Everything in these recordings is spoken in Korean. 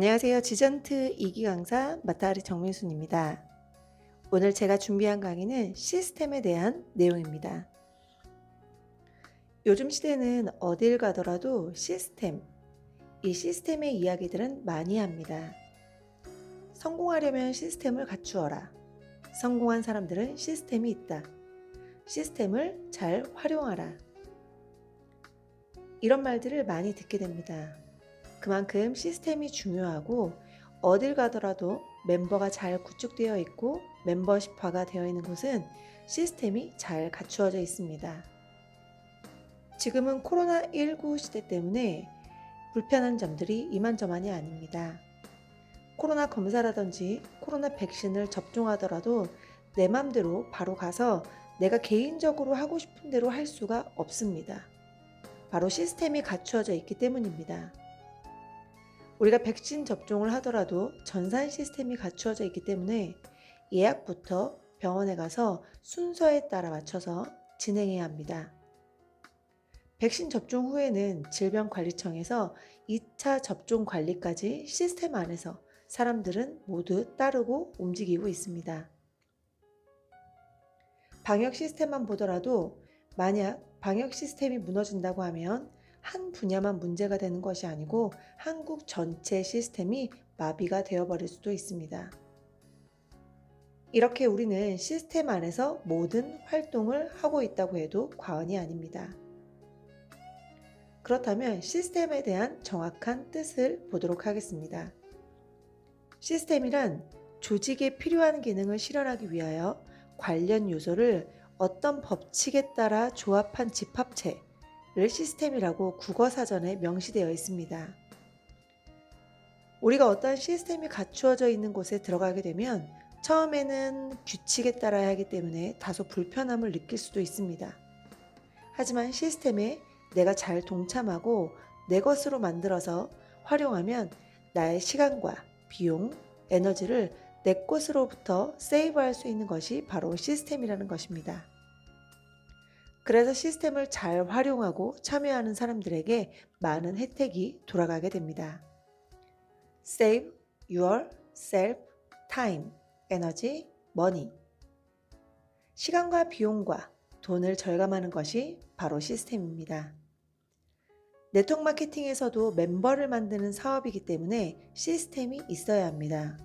안녕하세요. 지전트 2기 강사 마타리 정민순입니다. 오늘 제가 준비한 강의는 시스템에 대한 내용입니다. 요즘 시대는 어딜 가더라도 시스템, 이 시스템의 이야기들은 많이 합니다. 성공하려면 시스템을 갖추어라. 성공한 사람들은 시스템이 있다. 시스템을 잘 활용하라. 이런 말들을 많이 듣게 됩니다. 그만큼 시스템이 중요하고 어딜 가더라도 멤버가 잘 구축되어 있고 멤버십화가 되어 있는 곳은 시스템이 잘 갖추어져 있습니다. 지금은 코로나19 시대 때문에 불편한 점들이 이만저만이 아닙니다. 코로나 검사라든지 코로나 백신을 접종하더라도 내 맘대로 바로 가서 내가 개인적으로 하고 싶은 대로 할 수가 없습니다. 바로 시스템이 갖추어져 있기 때문입니다. 우리가 백신 접종을 하더라도 전산 시스템이 갖추어져 있기 때문에 예약부터 병원에 가서 순서에 따라 맞춰서 진행해야 합니다. 백신 접종 후에는 질병관리청에서 2차 접종 관리까지 시스템 안에서 사람들은 모두 따르고 움직이고 있습니다. 방역 시스템만 보더라도 만약 방역 시스템이 무너진다고 하면 한 분야만 문제가 되는 것이 아니고 한국 전체 시스템이 마비가 되어버릴 수도 있습니다. 이렇게 우리는 시스템 안에서 모든 활동을 하고 있다고 해도 과언이 아닙니다. 그렇다면 시스템에 대한 정확한 뜻을 보도록 하겠습니다. 시스템이란 조직에 필요한 기능을 실현하기 위하여 관련 요소를 어떤 법칙에 따라 조합한 집합체 를 시스템이라고 국어사전에 명시되어 있습니다. 우리가 어떤 시스템이 갖추어져 있는 곳에 들어가게 되면 처음에는 규칙에 따라야 하기 때문에 다소 불편함을 느낄 수도 있습니다. 하지만 시스템에 내가 잘 동참하고 내 것으로 만들어서 활용하면 나의 시간과 비용, 에너지를 내 것으로부터 세이브할 수 있는 것이 바로 시스템이라는 것입니다. 그래서 시스템을 잘 활용하고 참여하는 사람들에게 많은 혜택이 돌아가게 됩니다. Save your self time, 에너지, money. 시간과 비용과 돈을 절감하는 것이 바로 시스템입니다. 네트워크 마케팅에서도 멤버를 만드는 사업이기 때문에 시스템이 있어야 합니다.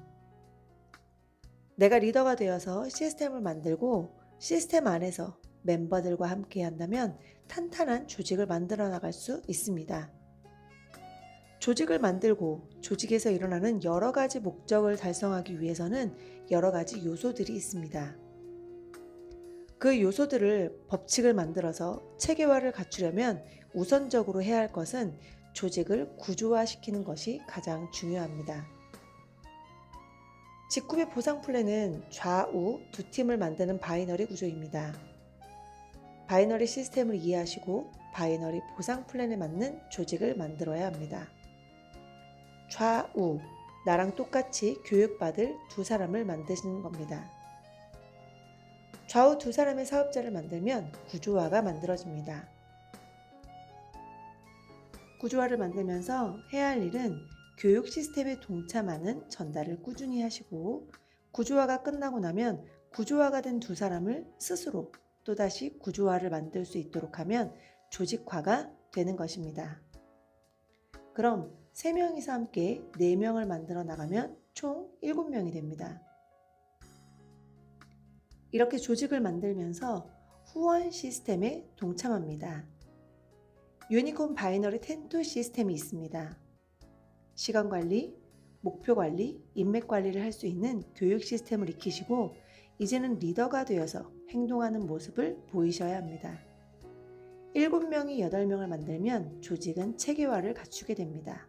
내가 리더가 되어서 시스템을 만들고 시스템 안에서 멤버들과 함께 한다면 탄탄한 조직을 만들어 나갈 수 있습니다. 조직을 만들고 조직에서 일어나는 여러 가지 목적을 달성하기 위해서는 여러 가지 요소들이 있습니다. 그 요소들을 법칙을 만들어서 체계화를 갖추려면 우선적으로 해야 할 것은 조직을 구조화시키는 것이 가장 중요합니다. 직급의 보상 플랜은 좌우 두 팀을 만드는 바이너리 구조입니다. 바이너리 시스템을 이해하시고 바이너리 보상 플랜에 맞는 조직을 만들어야 합니다. 좌우, 나랑 똑같이 교육받을 두 사람을 만드시는 겁니다. 좌우 두 사람의 사업자를 만들면 구조화가 만들어집니다. 구조화를 만들면서 해야 할 일은 교육 시스템에 동참하는 전달을 꾸준히 하시고 구조화가 끝나고 나면 구조화가 된 두 사람을 스스로 또다시 구조화를 만들 수 있도록 하면 조직화가 되는 것입니다. 그럼 3명이서 함께 4명을 만들어 나가면 총 7명이 됩니다. 이렇게 조직을 만들면서 후원 시스템에 동참합니다. 유니콘 바이너리 텐토 시스템이 있습니다. 시간 관리, 목표 관리, 인맥 관리를 할 수 있는 교육 시스템을 익히시고 이제는 리더가 되어서 행동하는 모습을 보이셔야 합니다. 7명이 8명을 만들면 조직은 체계화를 갖추게 됩니다.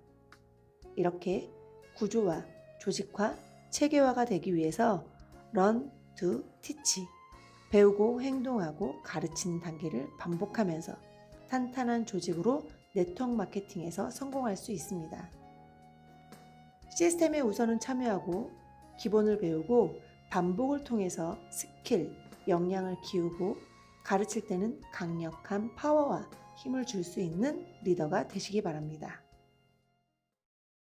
이렇게 구조화, 조직화, 체계화가 되기 위해서 run, do, teach, 배우고 행동하고 가르치는 단계를 반복하면서 탄탄한 조직으로 네트워크 마케팅에서 성공할 수 있습니다. 시스템에 우선은 참여하고 기본을 배우고 반복을 통해서 스킬, 역량을 키우고 가르칠 때는 강력한 파워와 힘을 줄 수 있는 리더가 되시기 바랍니다.